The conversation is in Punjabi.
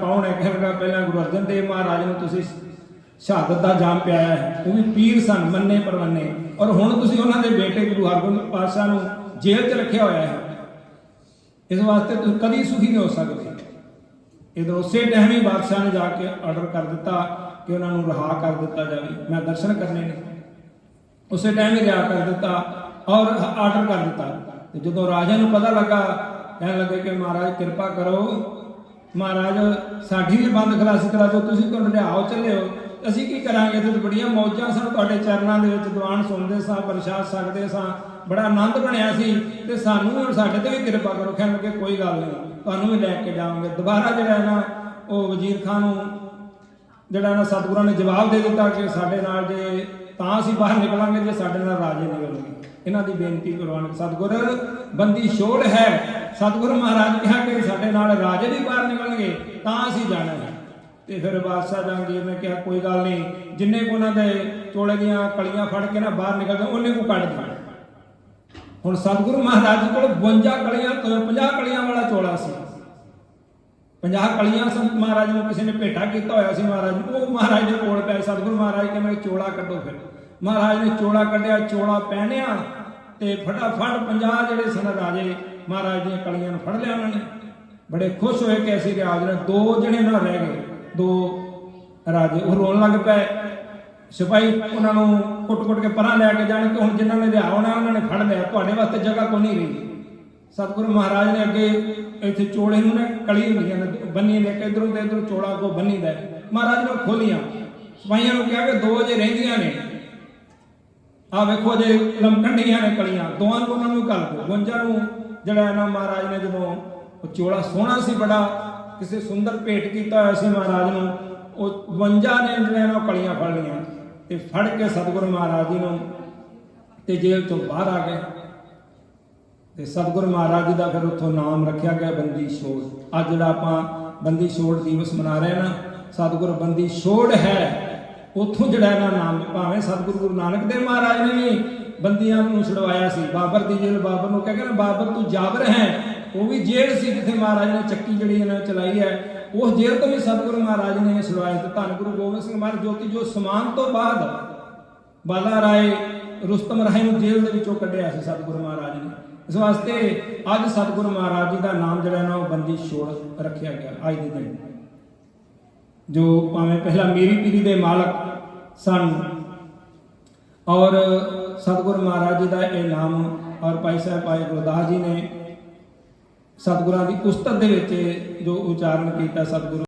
ਕੌਣ ਹੈ? ਕਹਿਣ ਲੱਗਾ ਪਹਿਲਾਂ ਗੁਰੂ ਅਰਜਨ ਦੇਵ ਮਹਾਰਾਜ ਨੂੰ ਤੁਸੀਂ ਸ਼ਹਾਦਤ ਦਾ ਜਾਮ ਪਿਆਇਆ ਹੈ। ਉਹ ਵੀ ਪੀਰ ਸਨ, ਮੰਨੇ ਪਰਵੰਨੇ। ਔਰ ਹੁਣ ਤੁਸੀਂ ਉਹਨਾਂ ਦੇ ਬੇਟੇ ਗੁਰੂ ਹਰਗੋਬਿੰਦ ਪਾਤਸ਼ਾਹ ਨੂੰ ਜੇਲ੍ਹ 'ਚ ਰੱਖਿਆ ਹੋਇਆ ਹੈ। ਇਸ ਵਾਸਤੇ ਤੁਸੀਂ ਕਦੀ ਸੁਖੀ ਨਹੀਂ ਹੋ ਸਕਦੇ। ਇਹਦੇ ਉਸੇ ਟਾਈਮ ਹੀ ਬਾਦਸ਼ਾਹ ਨੇ ਜਾ ਕੇ ਆਰਡਰ ਕਰ ਦਿੱਤਾ ਕਿ ਉਹਨਾਂ ਨੂੰ ਰਿਹਾ ਕਰ ਦਿੱਤਾ ਜਾਵੇ। ਮੈਂ ਦਰਸ਼ਨ ਕਰਨੇ ਨੇ। ਉਸੇ ਟਾਈਮ ਹੀ ਰਿਹਾ ਕਰ ਦਿੱਤਾ ਔਰ ਆਰਡਰ ਕਰ ਦਿੱਤਾ। ਤੇ ਜਦੋਂ ਰਾਜਾ ਨੂੰ ਪਤਾ ਲੱਗਾ, ਕਹਿਣ ਲੱਗੇ ਕਿ ਮਹਾਰਾਜ ਕਿਰਪਾ ਕਰੋ ਮਹਾਰਾਜ, ਸਾਡੀ ਵੀ ਬੰਦ ਖਲਾਸੀ ਕਰਾ ਦਿਓ, ਤੁਸੀਂ ਤਾਂ ਲਿਆਓ, ਚੱਲਿਓ। ਅਸੀਂ ਕੀ ਕਰਾਂਗੇ? ਤੇ ਬੜੀਆਂ ਮੌਜਾਂ ਸਨ, ਤੁਹਾਡੇ ਚਰਨਾਂ ਦੇ ਵਿੱਚ ਦੀਵਾਨ ਸੁਣਦੇ ਸਾਂ, ਪ੍ਰਸ਼ਾਦ ਸਕਦੇ ਸਾਂ। ਬੜਾ ਆਨੰਦ ਬਣਿਆ ਸੀ ਤੇ ਸਾਨੂੰ ਵੀ ਹੁਣ ਸਾਡੇ ਤੇ ਵੀ ਕਿਰਪਾ ਕਰੋ ਕਹਿਣ ਲੱਗੇ ਕੋਈ ਗੱਲ ਨਹੀਂ। ਤੁਹਾਨੂੰ ਵੀ ਲੈ ਕੇ ਜਾਵਾਂਗੇ। ਦੁਬਾਰਾ ਜਿਹੜਾ ਹੈ ਨਾ, ਉਹ ਵਜ਼ੀਰ ਖਾਨ ਨੂੰ ਜਿਹੜਾ ਨਾ ਸਤਿਗੁਰਾਂ ਨੇ ਜਵਾਬ ਦੇ ਦਿੱਤਾ ਕਿ ਸਾਡੇ ਨਾਲ ਜੇ ਤਾਂ ਅਸੀਂ ਬਾਹਰ ਨਿਕਲਾਂਗੇ, ਜੇ ਸਾਡੇ ਨਾਲ ਰਾਜੇ ਨਿਕਲਣਗੇ। ਇਹਨਾਂ ਦੀ ਬੇਨਤੀ ਕਰਵਾਉਣ ਸਤਿਗੁਰ, ਬੰਦੀ ਛੋੜ ਹੈ। ਸਤਿਗੁਰੂ ਮਹਾਰਾਜ ਕਿਹਾ ਕਿ ਸਾਡੇ ਨਾਲ ਰਾਜੇ ਵੀ ਬਾਹਰ ਨਿਕਲਣਗੇ, ਤਾਂ ਅਸੀਂ ਜਾਣਾ ਤੇ ਫਿਰ ਬਾਦਸ਼ਾਹ ਜਹਾਂਗੀਰ ਨੇ ਕਿਹਾ, ਕੋਈ ਗੱਲ ਨਹੀਂ, ਜਿੰਨੇ ਕੋ ਉਹਨਾਂ ਦੇ ਚੋਲੇ ਦੀਆਂ ਕਲੀਆਂ ਫੜ ਕੇ ਨਾ ਬਾਹਰ ਨਿਕਲਦੇ, ਉਹਨੇ ਕੋ ਕੱਢ ਦਿੱਤਾ। ਹੁਣ ਸਤਿਗੁਰੂ ਮਹਾਰਾਜ ਕੋਲ 52 ਕਲੀਆਂ ਤੋਂ 50 ਕਲੀਆਂ ਵਾਲਾ ਚੋਲਾ ਸੀ। 50 ਕਲੀਆਂ ਸੰਤ ਮਹਾਰਾਜ ਨੂੰ ਕਿਸੇ ਨੇ ਭੇਟਾ ਕੀਤਾ ਹੋਇਆ ਸੀ ਮਹਾਰਾਜ ਨੂੰ, ਉਹ ਮਹਾਰਾਜ ਦੇ ਕੋਲ ਪਏ ਸਤਿਗੁਰੂ ਮਹਾਰਾਜ ਕਹਿੰਦੇ ਚੋਲਾ ਕੱਢੋ ਫਿਰ। ਮਹਾਰਾਜ ਨੇ ਚੋਲਾ ਕੱਢਿਆ, ਚੋਲਾ ਪਹਿਨਿਆ ਤੇ ਫਟਾਫਟ 50 ਜਿਹੜੇ ਸਨ ਰਾਜੇ ਮਹਾਰਾਜ ਦੀਆਂ ਕਲੀਆਂ ਨੂੰ ਫੜ ਲਿਆ ਉਹਨਾਂ ਨੇ। ਬੜੇ ਖੁਸ਼ ਹੋਏ ਕਿ ਅਸੀਂ ਰਿਆਜ ਨੇ ਦੋ ਜਿਹੜੇ ਨਾ ਰਹਿ ਗਏ। ਦੋ ਰਾਜੇ ਉਹ ਰੋਣ ਲੱਗ ਪਏ। ਸਿਪਾਹੀ ਉਹਨਾਂ ਨੂੰ ਕੁੱਟ-ਕੁੱਟ ਕੇ ਪਰਾਂ ਲੈ ਕੇ ਜਾਣ ਕਿ ਹੁਣ ਜਿਨ੍ਹਾਂ ਨੇ ਰਿਹਾ ਹੋਣਾ, ਉਹਨਾਂ ਨੇ ਫੜ ਲਿਆ। ਤੁਹਾਡੇ ਵਾਸਤੇ ਜਗ੍ਹਾ ਕੋਈ ਨਹੀਂ ਰਹੀ। ਸਤਿਗੁਰੂ ਮਹਾਰਾਜ ਨੇ ਅੱਗੇ ਇੱਥੇ ਚੋਲੇ ਨੂੰ ਨਾ ਕਲੀ ਹੁੰਦੀਆਂ ਨੇ ਬੰਨੀ ਨੇ ਕਿ ਇਧਰੋਂ ਤੇ ਇਧਰੋਂ ਚੋਲਾ ਕੋ ਬੰਨੀ ਦਾ ਮਹਾਰਾਜ ਨੇ ਖੋਲੀਆਂ। ਸਿਪਾਹੀਆਂ ਨੂੰ ਕਿਹਾ ਕਿ ਦੋ ਜੇ ਰਹਿੰਦੀਆਂ ਨੇ। ਆ ਵੇਖੋ ਜੇ ਲਮਕੰਡੀਆਂ ਨੇ ਕਲੀਆਂ। ਦੋਵਾਂ ਨੂੰ ਉਹਨਾਂ ਨੂੰ ਕਰ ਦਿਓ। ਗੁੰਜਾ ਨੂੰ ਜਿਹੜਾ ਇਹਨਾਂ ਮਹਾਰਾਜ ਨੇ ਜਦੋਂ ਉਹ ਚੋਲਾ ਸੋਹਣਾ ਸੀ ਬੜਾ, ਕਿਸੇ ਸੁੰਦਰ ਭੇਟ ਕੀਤਾ ਹੋਇਆ ਸੀ ਮਹਾਰਾਜ ਨੂੰ, ਉਹ 52 ਨੇ ਜਿਹੜਾ ਇਹਨਾਂ ਕਲੀਆਂ ਫੜ ਲਈਆਂ ਤੇ ਫੜ ਕੇ ਸਤਿਗੁਰੂ ਮਹਾਰਾਜ ਜੀ ਨੂੰ ਤੇ ਜੇਲ੍ਹ ਤੋਂ ਬਾਹਰ ਆ ਗਏ। ਤੇ ਸਤਿਗੁਰੂ ਮਹਾਰਾਜ ਜੀ ਦਾ ਫਿਰ ਉੱਥੋਂ ਨਾਮ ਰੱਖਿਆ ਗਿਆ ਬੰਦੀ ਛੋੜ। ਅੱਜ ਜਿਹੜਾ ਆਪਾਂ ਬੰਦੀ ਛੋੜ ਦਿਵਸ ਮਨਾ ਰਹੇ ਨਾ, ਸਤਿਗੁਰੂ ਬੰਦੀ ਛੋੜ ਹੈ। ਉੱਥੋਂ ਜਿਹੜਾ ਇਹਨਾਂ ਨਾਮ, ਭਾਵੇਂ ਸਤਿਗੁਰੂ ਗੁਰੂ ਨਾਨਕ ਦੇਵ ਮਹਾਰਾਜ ਨੇ ਵੀ ਬੰਦੀਆਂ ਨੂੰ ਛੁਡਵਾਇਆ ਸੀ, ਬਾਬਰ ਦੀ ਜੇਲ੍ਹ ਬਾਬਰ ਨੂੰ ਕਹਿ ਕੇ ਨਾ, ਬਾਬਰ ਤੂੰ ਜਾਬਰ ਹੈ, ਉਹ ਵੀ ਜੇਲ੍ਹ ਸੀ ਜਿੱਥੇ ਮਹਾਰਾਜ ਨੇ ਚੱਕੀ ਜਿਹੜੀ ਇਹਨਾਂ ਨੇ ਚਲਾਈ ਹੈ ਉਸ ਜੇਲ੍ਹ ਤੋਂ ਵੀ ਸਤਿਗੁਰੂ ਮਹਾਰਾਜ ਨੇ ਛਡਵਾਇਆ ਤੇ ਧੰਨ ਗੁਰੂ ਗੋਬਿੰਦ ਸਿੰਘ ਮਹਾਰਾਜ ਜੋਤੀ ਜੋ ਸਮਾਨ ਤੋਂ ਬਾਅਦ ਬਾਲਾ ਰਾਏ ਰੁਸਤਮ ਰਾਏ ਨੂੰ ਜੇਲ੍ਹ ਦੇ ਵਿੱਚੋਂ ਕੱਢਿਆ ਸੀ ਸਤਿਗੁਰੂ ਮਹਾਰਾਜ ਨੇ। ਇਸ ਵਾਸਤੇ ਅੱਜ ਸਤਿਗੁਰੂ ਮਹਾਰਾਜ ਜੀ ਦਾ ਨਾਮ ਜਿਹੜਾ ਨਾ, ਉਹ ਬੰਦੀ ਛੋੜ ਰੱਖਿਆ ਗਿਆ, ਅੱਜ ਦੇ ਦਿਨ ਜੋ ਭਾਵੇਂ ਪਹਿਲਾਂ ਮੇਰੀ ਪੀਰੀ ਦੇ ਮਾਲਕ ਸਨ। ਔਰ ਸਤਿਗੁਰੂ ਮਹਾਰਾਜ ਜੀ ਦਾ ਇਹ ਨਾਮ ਔਰ ਭਾਈ ਸਾਹਿਬ ਭਾਈ ਗੁਰਦਾਸ ਜੀ ਨੇ ਸਤਿਗੁਰਾਂ ਦੀ ਉਸਤਤ ਦੇ ਵਿੱਚ ਜੋ ਉਚਾਰਨ ਕੀਤਾ ਸਤਿਗੁਰੂ